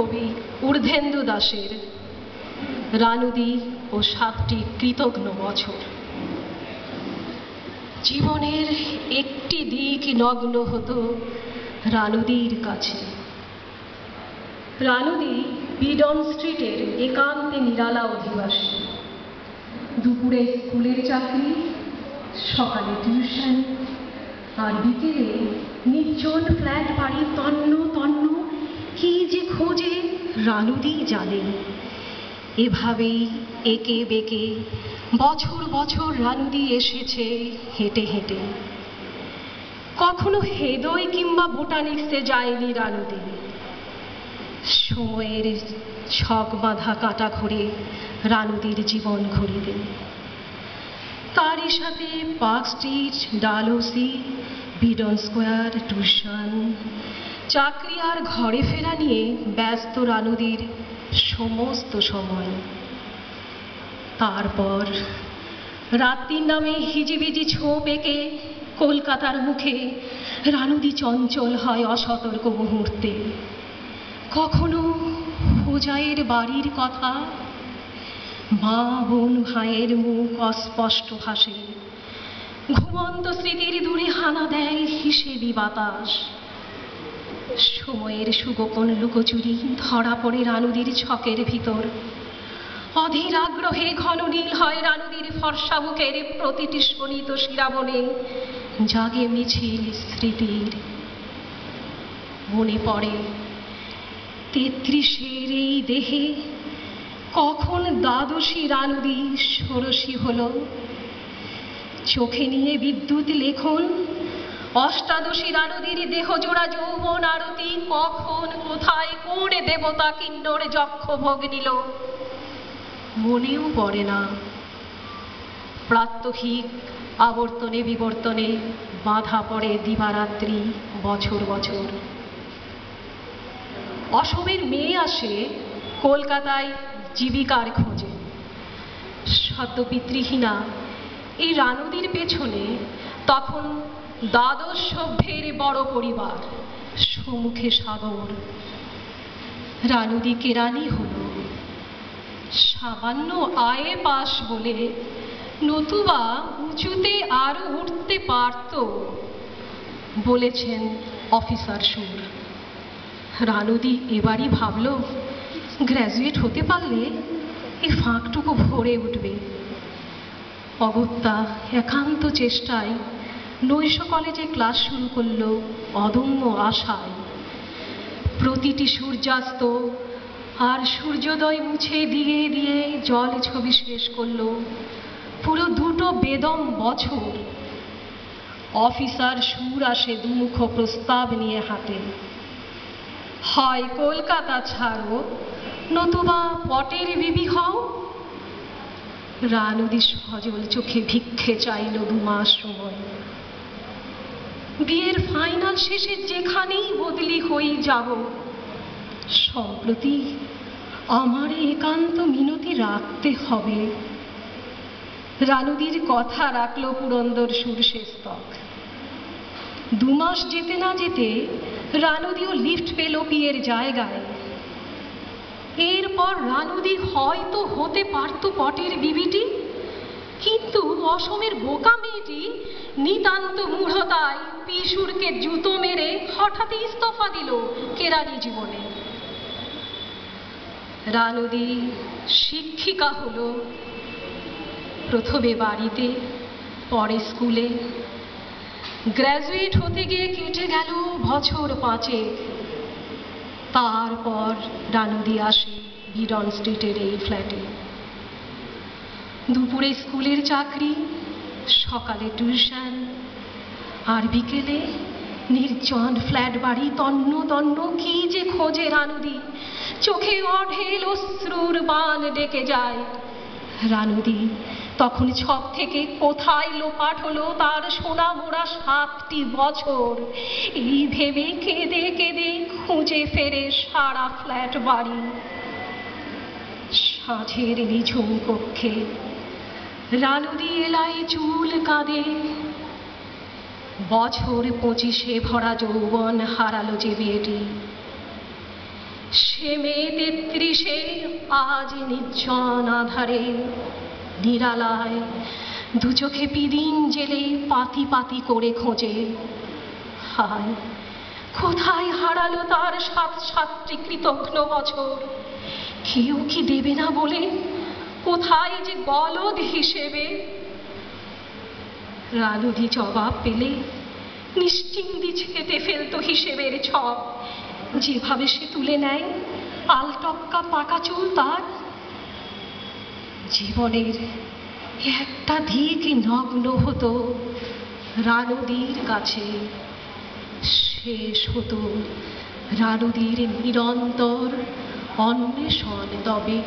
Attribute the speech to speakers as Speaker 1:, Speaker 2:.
Speaker 1: কবি ঊর্ধ্বেন্দু দাসের। রানুদি ও সাতটি কৃতঘ্ন বছর। জীবনের একটি দিক নগ্ন হতো রানুদির কাছে। রানুদি বিডন স্ট্রিটের একান্তে নিরালা অধিবাসী। দুপুরে স্কুলের চাকরি, সকালে টিউশন, আর বিকেলে নির্জন ফ্ল্যাট বাড়ি তন্ন খোঁজে রানুদি জানে। এভাবেই একে বেঁকে বছর বছর রানুদি এসেছে হেঁটে হেঁটে। কখনো হেদয় কিংবা বোটানিক্সে যায়নি রানুদি। সময়ের ছক বাঁধা কাটা ঘুরে রানুদির জীবন ঘুরিতে তারই সাথে park street, Dalhousie, Beadon square, tuition চাকরি আর ঘরে ফেরা নিয়ে ব্যস্ত রানুদির সমস্ত সময়। তারপর রাত্রির নামে হিজিবিজি ছোপ এঁকে কলকাতার মুখে রানুদি চঞ্চল হয় অসতর্ক মুহূর্তে। কখনো হোজাইয়ের বাড়ির কথা, মা বোন ভাইয়ের মুখ অস্পষ্ট ভাসে। ঘুমন্ত স্মৃতির দূরে হানা দেয় হিসেবি বাতাস। সময়ের সুগোপন লুকোচুরি, ধরা পড়ে রানুদির ছকের ভিতর। অধীর আগ্রহে ঘন নীল হয় রানুদির ফর্সা মুখের প্রতিটি শোনিত শিরাবনে জাগে মিছিল স্মৃতির। মনে পড়ে, তেত্রিশের এই দেহে কখন দ্বাদশী রানুদি ষোড়শী হল? চোখে নিয়ে বিদ্যুৎ লেখন অষ্টাদশী রানুদির দেহজোড়া যৌবন আরতি, কখন, কোথায়, কোন দেবতা কিন্নর যক্ষ ভোগ নিল? মনেও পড়ে না। প্রাত্যহিক আবর্তনে বিবর্তনে বাধা পড়ে দিবারাত্রি বছর বছর। অসমের মেয়ে আসে কলকাতায় জীবিকার খোঁজে। সদ্য পিতৃহীনা এই রানুদির পেছনে তখন দ্বাদশ সভ্যের বড় পরিবার, সম্মুখে সাগর। রানুদি কেরানি হল। সামান্য আয়ে পাশ বলে নতুবা উঁচুতে আরও উঠতে পারত, বলেছেন অফিসার সুর। রানুদি এবারই ভাবল, গ্র্যাজুয়েট হতে পারলে এই ফাঁকটুকু ভরে উঠবে। অগত্যা একান্ত চেষ্টায় নৈশ কলেজে ক্লাস শুরু করল অদম্য আশায়। প্রতিটি সূর্যাস্ত আর সূর্যোদয় মুছে দিয়ে দিয়ে জল ছবি শেষ করল। পুরো দুটো বেদম বছর। অফিসার সুর আসে দুমুখ প্রস্তাব নিয়ে হাতে। হয় কলকাতা ছাড়ো, নতুবা পটের বিবি হও। রানুদি সজল চোখে ভিক্ষে চাইল দু মাস সময়। বিয়ের ফাইনাল শেষে যেখানেই বদলি হই যাব, সম্প্রতি আমার একান্ত মিনতি রাখতে হবে। রানুদির কথা রাখল পুরন্দর সুরশেস্তক দু মাস যেতে না যেতে রানুদিও লিফট পেল পিয়ের জায়গায়। এরপর রানুদি হয়তো হতে পারত পটের বিবিটি কিন্তু অসমের বোকা মেয়েটি নিতান্ত মূঢ়তায় পিসুরকে জুতো মেরে হঠাৎ ইস্তফা দিল কেরানি জীবনে। রানুদি শিক্ষিকা হলো। প্রথমে বাড়িতে, পরে স্কুলে। গ্র্যাজুয়েট হতে গিয়ে কেটে গেল বছর পাঁচে তারপর রানুদি আসে বিডন স্ট্রিটের এই ফ্ল্যাটে। দুপুরে স্কুলের চাকরি, সকালে টিউশন, আর বিকেলে নির্জন ফ্ল্যাট বাড়ি, তন্ন তন্ন, কি যে খোঁজে রানুদি। চোখে অঢেল অশ্রুর বান ডেকে যায়। রানুদি তখন ছক থেকে কোথায় লোপাট হলো তার সোনা মোড়া সাতটি বছর। এই ভেবে কেঁদে কেঁদে খুঁজে ফেরে সারা ফ্ল্যাট বাড়ি। সাঁঝের নিঝুম কক্ষে রানুদি এলাই চুল কাঁদে। বছর পঁচিশে ভরা যৌবন হারালো যে বিয়েটি সে মেয়ে তেত্রিশে আজ নির্জন আধারে। নিরালায় দু চোখে পিদিন জেলে পাতি পাতি করে খোঁজে। হায়, কোথায় হারালো তার সাত সাতটি কৃতঘ্ন বছর? কেউ কি দেবে না বলে কোথায় যে গলদ হিসেবে? রানুদি জবাব পেলে নিশ্চিন্দি ছেটে ফেলতো হিসেবের ছক। যেভাবে সে তুলে নেয়, আলটক্কা পাকা চুল তার। জীবনের একটা দিক নগ্ন হতো, রানুদির কাছে শেষ হতো। রানুদির নিরন্তর অন্বেষণ তবে